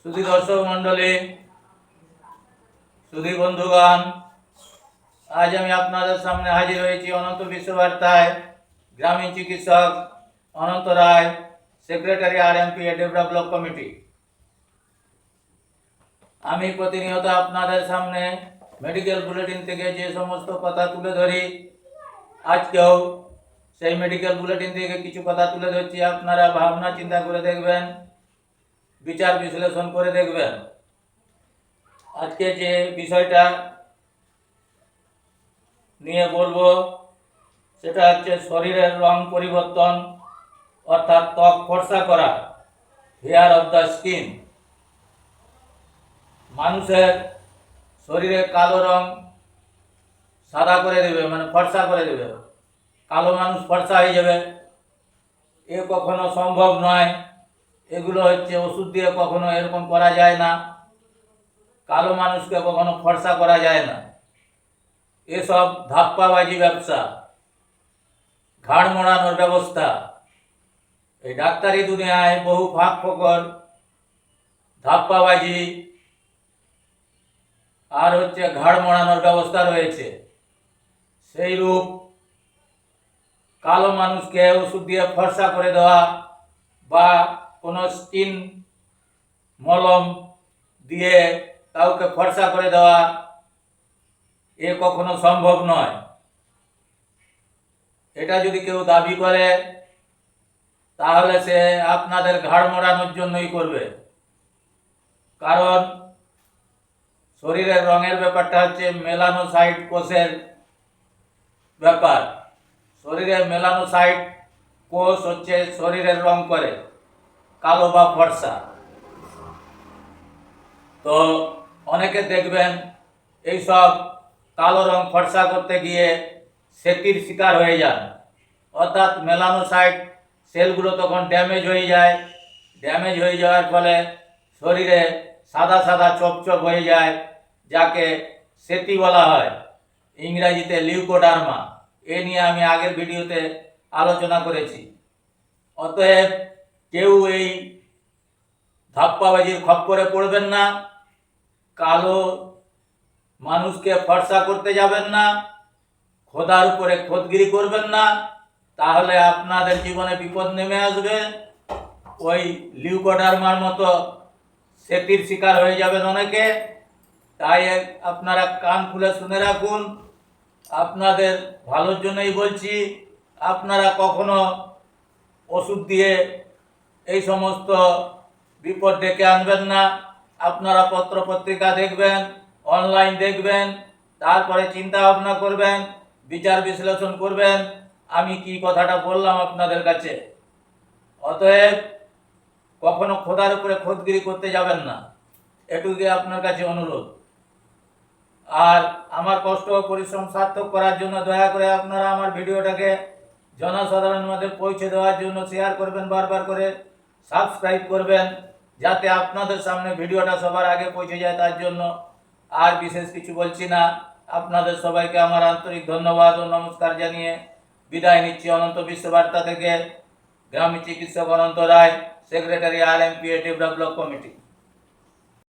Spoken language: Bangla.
সুধী দর্শক মন্ডলী সুধী বন্ধুগণ, আজ আমি আপনাদের সামনে হাজির হয়েছি অনন্ত বিশ্ববার্তায়। গ্রামীণ চিকিৎসক Ananta Roy, secretary R M P develop block committee. আমি প্রতিনিয়ত আপনাদের সামনে মেডিকেল বুলেটিন থেকে যে সমস্ত কথা তুলে ধরি, আজকেও সেই মেডিকেল বুলেটিন থেকে কিছু কথা তুলে ধরছি। আপনারা ভাবনা, চিন্তা করে দেখবেন, বিচার বিশ্লেষণ করে দেখবেন। আজকে যে বিষয়টা নিয়ে বলব, সেটা হচ্ছে শরীরের রং পরিবর্তন, অর্থাৎ ত্বক ফর্সা করা হেয়ার অফ দ্য স্কিন মানুষের শরীরে কালো রং সাদা করে দেবে মানে ফর্সা করে দেবে। কালো মানুষ ফর্সা হয়ে যাবে। এ কখনো সম্ভব নয়। এগুলো হচ্ছে ওষুধ দিয়ে কখনো এরকম করা যায় না। কালো মানুষকে কখনো ফর্সা করা যায় না। এসব ধাপ্পাবাজি ব্যবসা, ঘাড় মোড়ানোর ব্যবস্থা। এই ডাক্তারি দুনিয়ায় বহু ফাঁক ফকর, ধাপ্পাবাজি, আর হচ্ছে ঘাড় মোড়ানোর ব্যবস্থা রয়েছে। সেই রূপ কালো মানুষকে ওষুধ দিয়ে ফর্সা করে দেওয়া বা কোনো স্কিন মলম দিয়ে কাউকে ফর্সা করে দেওয়া, এ কখনো সম্ভব নয়। এটা যদি কেউ দাবি করে, তাহলে সে আপনাদের ঘাড় মোড়ানোর জন্যই করবে। কারণ শরীরের রঙের ব্যাপারটা হচ্ছে মেলানোসাইট কোষের ব্যাপার। শরীরে মেলানোসাইট কোষ হচ্ছে শরীরের রং করে, কালো বা ফর্সা। তো অনেকে দেখবেন এইসব কালো রং ফর্সা করতে গিয়ে সেতির শিকার হয়ে যান। অর্থাৎ মেলানোসাইট সেলগুলো তখন ড্যামেজ হয়ে যায়। ড্যামেজ হয়ে যাওয়ার ফলে শরীরে সাদা সাদা চপচপ হয়ে যায়, যাকে সেতি বলা হয়। ইংরাজিতে লিউকোডার্মা। এ নিয়ে আমি আগের ভিডিওতে আলোচনা করেছি। অতএব কেউ এই ধাপ্পাবাজির খপ্পরে পড়বেন না, কালো মানুষকে ফর্সা করতে যাবেন না, খোদার উপরে খোদগিরি করবেন না, তাহলে আপনাদের জীবনে বিপদ নেমে আসবে। ওই লিউকোডার্মার মতো সেটির শিকার হয়ে যাবেন অনেকে। তাই আপনারা কান খুলে শুনে রাখুন। আপনাদের ভালোর জন্যই বলছি, আপনারা কখনো ওষুধ দিয়ে এই সমস্ত বিপদ ডেকে আনবেন না। আপনারা পত্র পত্রিকা দেখবেন, অনলাইন দেখবেন, তারপরে চিন্তা ভাবনা করবেন, বিচার বিশ্লেষণ করবেন। আমি কি কথাটা বললাম আপনাদের কাছে? অতএব কখনো খোদার উপরে খোদগিরি করতে যাবেন না। এটুকুই আপনার কাছে অনুরোধ। আর আমার কষ্ট ও পরিশ্রম সার্থক করার জন্য দয়া করে আপনারা আমার ভিডিওটাকে জনসাধারণের মধ্যে পৌঁছে দেওয়ার জন্য শেয়ার করবেন, বারবার করে সাবস্ক্রাইব করবেন, যাতে আপনাদের সামনে ভিডিওটা সবার আগে পৌঁছে যায় তার জন্য। আর বিশেষ কিছু বলছি না, আপনাদের সবাইকে আমার আন্তরিক ধন্যবাদ ও নমস্কার জানিয়ে বিদায় নিচ্ছি অনন্ত বিশ্ববার্তা থেকে। গ্রামীণ চিকিৎসক Ananta Roy secretary R M P A develop committee